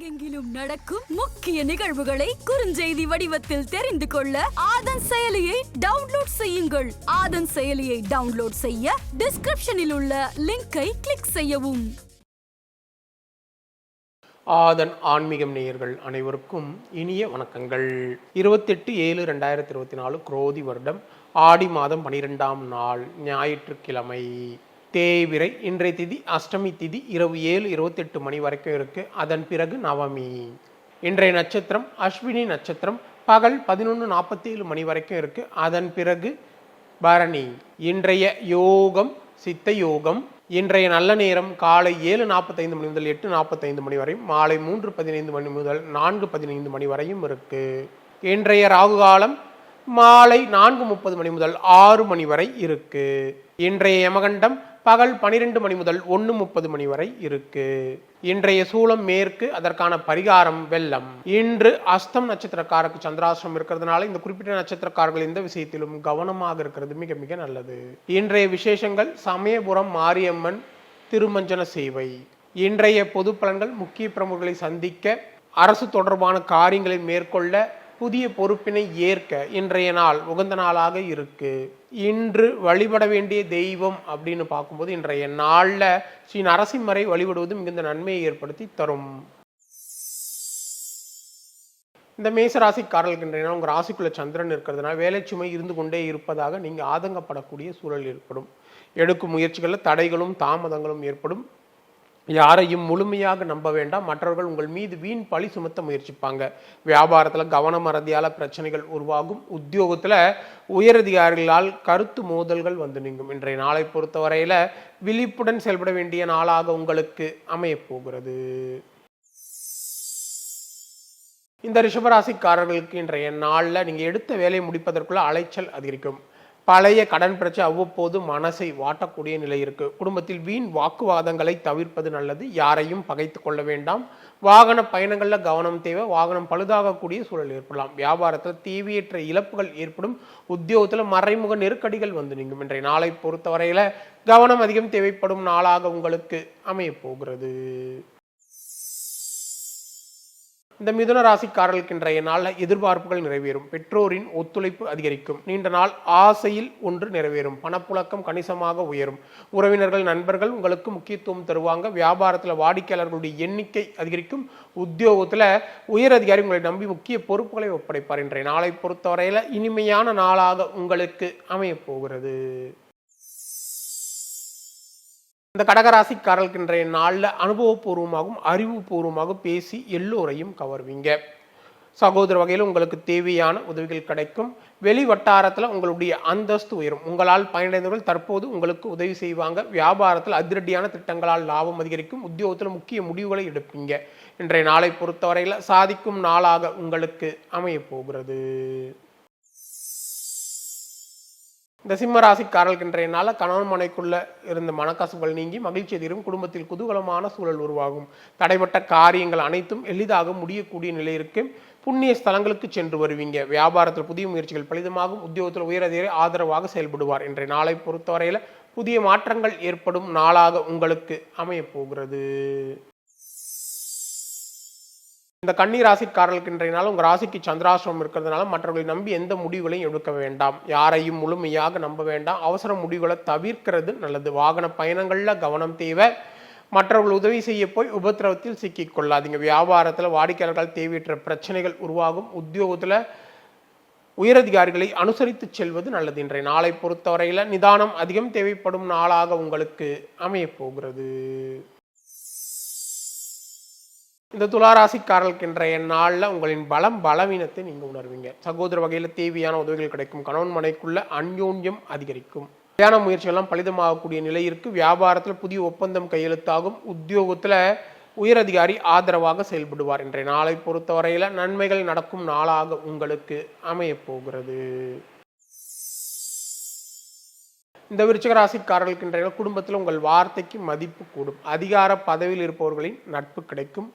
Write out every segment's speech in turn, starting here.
உலகெங்கிலும் நடக்கும் முக்கிய நிகழ்வுகளை குறுஞ்செய்தி வடிவத்தில் தெரிந்து கொள்ள ஆதன் செயலியை டவுன்லோட் செய்யுங்கள். ஆதன் செயலியை டவுன்லோட் செய்ய டிஸ்கிரிப்ஷனில் உள்ள லிங்கை கிளிக் செய்யவும். ஆதன் ஆன்மீகம் நேயர்கள் அனைவருக்கும் இனிய வணக்கங்கள். இருபத்தெட்டு ஏழு ரெண்டாயிரத்தி இருபத்தி நாலு குரோதி வருடம் ஆடி மாதம் பனிரெண்டாம் நாள் ஞாயிற்றுக்கிழமை. தேய்விரை இன்றைய திதி அஷ்டமி திதி இரவு ஏழு இருபத்தெட்டு மணி வரைக்கும் இருக்கு. அதன் பிறகு நவமி. இன்றைய நட்சத்திரம் அஸ்வினி நட்சத்திரம். பகல் பதினொன்று நாற்பத்தேழு மணி வரைக்கும் இருக்கு. அதன் பிறகு பரணி. இன்றைய யோகம் சித்த யோகம். இன்றைய நல்ல நேரம் காலை ஏழு நாற்பத்தைந்து மணி முதல் எட்டு நாற்பத்தைந்து மணி வரையும் மாலை மூன்று பதினைந்து மணி முதல் நான்கு பதினைந்து மணி வரையும் இருக்கு. இன்றைய ராகு காலம் மாலை நான்கு முப்பது மணி முதல் ஆறு மணி வரை இருக்கு. இன்றைய யமகண்டம் பகல் பனிரெண்டு மணி முதல் ஒன்று முப்பது மணி வரை இருக்கு. இன்றைய சூலம் மேற்கு அதற்கான பரிகாரம் வெள்ளம். இன்று அஸ்தம் நட்சத்திரக்காரருக்கு சந்திராசிரம் இருக்கிறதுனால இந்த குறிப்பிட்ட நட்சத்திரக்காரர்கள் இந்த விஷயத்திலும் கவனமாக இருக்கிறது மிக மிக நல்லது. இன்றைய விசேஷங்கள் சமயபுரம் மாரியம்மன் திருமஞ்சன சேவை. இன்றைய பொது பலன்கள் முக்கிய பிரமுகர்களை சந்திக்க அரசு தொடர்பான காரியங்களை மேற்கொள்ள புதிய பொறுப்பினை ஏற்க இன்றைய நாள் உகந்த நாளாக இருக்கு. இன்று வழிபட வேண்டிய தெய்வம் அப்படின்னு பார்க்கும்போது இன்றைய நாளில் ஸ்ரீ நரசிம்மரை வழிபடுவது மிகுந்த நன்மையை ஏற்படுத்தி தரும். இந்த மேசராசிக்காரர்களுக்கு இன்றைய நாள் உங்கள் ராசிக்குள்ள சந்திரன் இருக்கிறதுனால வேலை சுமை இருந்து கொண்டே இருப்பதாக நீங்கள் ஆதங்கப்படக்கூடிய சூழல் ஏற்படும். எடுக்கும் முயற்சிகளில் தடைகளும் தாமதங்களும் ஏற்படும். யாரையும் முழுமையாக நம்ப வேண்டாம். மற்றவர்கள் உங்கள் மீது வீண் பழி சுமத்த முயற்சிப்பாங்க. வியாபாரத்தில் கவனம் மறதியால் பிரச்சனைகள் உருவாகும். உத்தியோகத்தில் உயரதிகாரிகளால் கருத்து மோதல்கள் வந்து நீங்கும். இன்றைய நாளை பொறுத்தவரையில் விழிப்புடன் செயல்பட வேண்டிய நாளாக உங்களுக்கு அமையப்போகிறது இந்த ரிஷபராசிக்காரர்களுக்கு இன்றைய நாளில் நீங்கள் எடுத்த வேலையை முடிப்பதற்குள்ள அலைச்சல் அதிகரிக்கும். பழைய கடன் பிரச்சனை அவ்வப்போது மனசை வாட்டக்கூடிய நிலை இருக்கு. குடும்பத்தில் வீண் வாக்குவாதங்களை தவிர்ப்பது நல்லது. யாரையும் பகைத்து கொள்ள வேண்டாம். வாகன பயணங்களில் கவனம் தேவை. வாகனம் பழுதாகக்கூடிய சூழல் ஏற்படலாம். வியாபாரத்தில் தேவையற்ற இழப்புகள் ஏற்படும். உத்தியோகத்தில் மறைமுக நெருக்கடிகள் வந்து நீங்கும். இன்றைய நாளை பொறுத்தவரையில் கவனம் அதிகம் தேவைப்படும் நாளாக உங்களுக்கு அமையப் போகிறது. இந்த மிதுன ராசிக்காரர்களுக்கு இன்றைய நாளில் எதிர்பார்ப்புகள் நிறைவேறும். பெற்றோரின் ஒத்துழைப்பு அதிகரிக்கும். நீண்ட நாள் ஆசையில் ஒன்று நிறைவேறும். பணப்புழக்கம் கணிசமாக உயரும். உறவினர்கள் நண்பர்கள் உங்களுக்கு முக்கியத்துவம் தருவாங்க. வியாபாரத்தில் வாடிக்கையாளர்களுடைய எண்ணிக்கை அதிகரிக்கும். உத்தியோகத்தில் உயர் அதிகாரி உங்களை நம்பி முக்கிய பொறுப்புகளை ஒப்படைப்பார். இன்றைய நாளை பொறுத்தவரையில் இனிமையான நாளாக உங்களுக்கு அமையப் போகிறது. இந்த கடகராசிக்காரர்களுக்கு இன்றைய நாளில் அனுபவபூர்வமாகவும் அறிவுபூர்வமாகவும் பேசி எல்லோரையும் கவர்வீங்க. சகோதர வகையில் உங்களுக்கு தேவையான உதவிகள் கிடைக்கும். வெளி வட்டாரத்தில் உங்களுடைய அந்தஸ்து உயரும். உங்களால் பயனடைந்தவர்கள் தற்போது உங்களுக்கு உதவி செய்வாங்க. வியாபாரத்தில் அதிரடியான திட்டங்களால் லாபம் அதிகரிக்கும். உத்தியோகத்தில் முக்கிய முடிவுகளை எடுப்பீங்க. இன்றைய நாளை பொறுத்தவரையில் சாதிக்கும் நாளாக உங்களுக்கு அமையப் போகிறது. இந்த சிம்ம ராசிக்காரர்கள் இன்றைய நாளில் கணவன் மனைக்குள்ள இருந்த மனக்கசுகள் நீங்கி மகிழ்ச்சி எதிரும் குடும்பத்தில் குதூகலமான சூழல் உருவாகும். தடைப்பட்ட காரியங்கள் அனைத்தும் எளிதாக முடியக்கூடிய நிலை இருக்கு. புண்ணிய ஸ்தலங்களுக்கு சென்று வருவீங்க. வியாபாரத்தில் புதிய முயற்சிகள் பலிதமாகும். உத்தியோகத்தில் உயரதிகாரி ஆதரவாக செயல்படுவார் இன்றைய நாளை பொறுத்தவரையில் புதிய மாற்றங்கள் ஏற்படும் நாளாக உங்களுக்கு அமையப்போகிறது இந்த கன்னி ராசிக்காரர்களுக்கு இன்றைய நாள் உங்கள் ராசிக்கு சந்திராசிரமம் இருக்கிறதுனால மற்றவர்களை நம்பி எந்த முடிவுகளையும் எடுக்க வேண்டாம். யாரையும் முழுமையாக நம்ப வேண்டாம். அவசர முடிவுகளை தவிர்க்கிறது நல்லது. வாகன பயணங்களில் கவனம் தேவை. மற்றவர்கள் உதவி செய்ய போய் உபத்திரவத்தில் சிக்கிக் கொள்ளாதீங்க. வியாபாரத்தில் வாடிக்கையாளர்கள் தேவையற்ற பிரச்சனைகள் உருவாகும். உத்தியோகத்தில் உயரதிகாரிகளை அனுசரித்து செல்வது நல்லது. இன்றைய நாளை பொறுத்தவரையில் நிதானம் அதிகம் தேவைப்படும் நாளாக உங்களுக்கு அமையப் போகிறது. இந்த துளாராசிக்காரர்களுக்கு இன்றைய நாளில் உங்களின் பலம் பலவீனத்தை நீங்கள் உணர்வீங்க. சகோதர வகையில் தேவையான உதவிகள் கிடைக்கும். கணவன் மனைக்குள்ள அந்யோன்யம் அதிகரிக்கும். கல்யாண முயற்சிகள்லாம் பலிதமாகக்கூடிய நிலை இருக்குது வியாபாரத்தில் புதிய ஒப்பந்தம் கையெழுத்தாகும். உத்தியோகத்தில் உயரதிகாரி ஆதரவாக செயல்படுவார் இன்றைய நாளை பொறுத்தவரையில் நன்மைகள் நடக்கும் நாளாக உங்களுக்கு அமையப்போகிறது இந்த விருச்சிக ராசிக்காரர்களுக்கு இன்றைய குடும்பத்தில் உங்கள் வார்த்தைக்கு மதிப்பு கூடும். அதிகார பதவியில் இருப்பவர்களின் நட்பு கிடைக்கும்.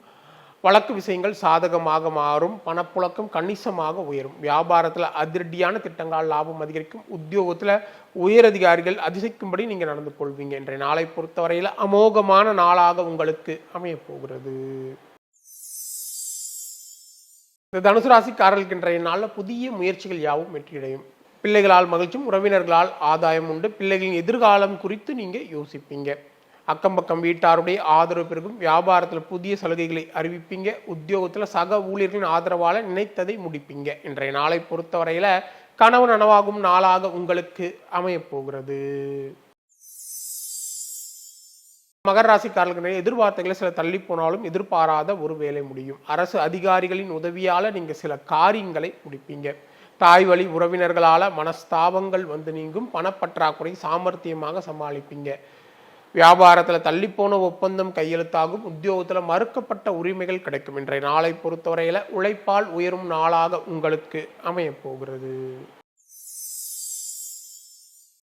வழக்கு விஷயங்கள் சாதகமாக மாறும் பணப்புழக்கம் கணிசமாக உயரும். வியாபாரத்தில் அதிரடியான திட்டங்கள் லாபம் அதிகரிக்கும். உத்தியோகத்தில் உயரதிகாரிகள் அதிசயிக்கும்படி நீங்கள் நடந்து கொள்வீங்க. இன்றைய நாளை பொறுத்தவரையில் அமோகமான நாளாக உங்களுக்கு அமையப்போகிறது இந்த தனுசு ராசிக்காரர்களுக்கு இன்றைய நாளில் புதிய முயற்சிகள் யாவும் வெற்றியடையும். பிள்ளைகளால் மகிழ்ச்சியும் உறவினர்களால் ஆதாயம் உண்டு. பிள்ளைகளின் எதிர்காலம் குறித்து நீங்கள் யோசிப்பீங்க. அக்கம் பக்கம் வீட்டாருடைய ஆதரவு பெருகும். வியாபாரத்தில் புதிய சலுகைகளை அறிவிப்பீங்க. உத்தியோகத்தில் சக ஊழியர்களின் ஆதரவால நினைத்ததை முடிப்பீங்க. இன்றைய நாளை பொறுத்தவரையில கனவு நனவாகும் நாளாக உங்களுக்கு அமையப் போகிறது. மகர ராசிக்காரர்களுடைய எதிர்பார்த்தைகளை சில தள்ளி போனாலும் எதிர்பாராத ஒரு வேலை முடியும். அரசு அதிகாரிகளின் உதவியால நீங்க சில காரியங்களை முடிப்பீங்க. தாய் வழி உறவினர்களால மனஸ்தாபங்கள் வந்து நீங்கும். பணப்பற்றாக்குறை சாமர்த்தியமாக சமாளிப்பீங்க. வியாபாரத்துல தள்ளிப்போன ஒப்பந்தம் கையெழுத்தாகும். உத்தியோகத்துல மறுக்கப்பட்ட உரிமைகள் கிடைக்கும். இன்றைய நாளை பொறுத்தவரையில உழைப்பால் உயரும் நாளாக உங்களுக்கு அமையப் போகிறது.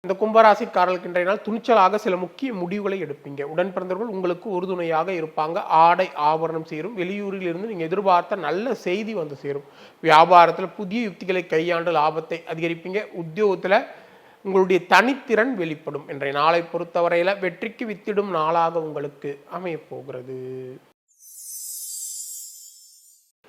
இந்த கும்பராசிக்காரர்களுக்கு இன்றைய நாள் துணிச்சலாக சில முக்கிய முடிவுகளை எடுப்பீங்க. உடன் பிறந்தவர்கள் உங்களுக்கு உறுதுணையாக இருப்பாங்க. ஆடை ஆபரணம் சேரும். வெளியூரில் இருந்து நீங்க எதிர்பார்த்த நல்ல செய்தி வந்து சேரும். வியாபாரத்துல புதிய யுக்திகளை கையாண்டு லாபத்தை அதிகரிப்பீங்க. உத்தியோகத்துல உங்களுடைய தனித்திறன் வெளிப்படும். இன்றைய நாளை பொறுத்தவரையில வெற்றிக்கு வித்திடும் நாளாக உங்களுக்கு அமையப் போகிறது.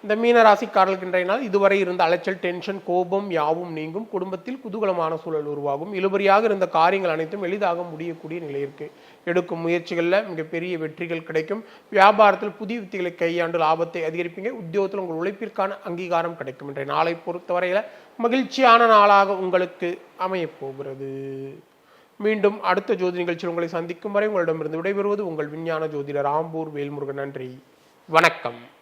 இந்த மீனராசிக்காரர்களுக்கு இன்றைய நாள் இதுவரை இருந்த அலைச்சல் டென்ஷன் கோபம் யாவும் நீங்கும். குடும்பத்தில் குதூகலமான சூழல் உருவாகும். இழுபறியாக இருந்த காரியங்கள் அனைத்தும் எளிதாக முடியக்கூடிய நிலை இருக்கு. எடுக்கும் முயற்சிகளில் மிகப்பெரிய வெற்றிகள் கிடைக்கும். வியாபாரத்தில் புதிய யுக்திகளை கையாண்டு லாபத்தை அதிகரிப்பீங்க. உத்தியோகத்தில் உங்கள் உழைப்பிற்கான அங்கீகாரம் கிடைக்கும். இன்றைய நாளை பொறுத்தவரையில் மகிழ்ச்சியான நாளாக உங்களுக்கு அமையப்போகிறது மீண்டும் அடுத்த ஜோதி நிகழ்ச்சியில் உங்களை சந்திக்கும் வரை உங்களிடமிருந்து விடைபெறுவது உங்கள் விஞ்ஞான ஜோதிடர் ஆம்பூர் வேல்முருகன். நன்றி. வணக்கம்.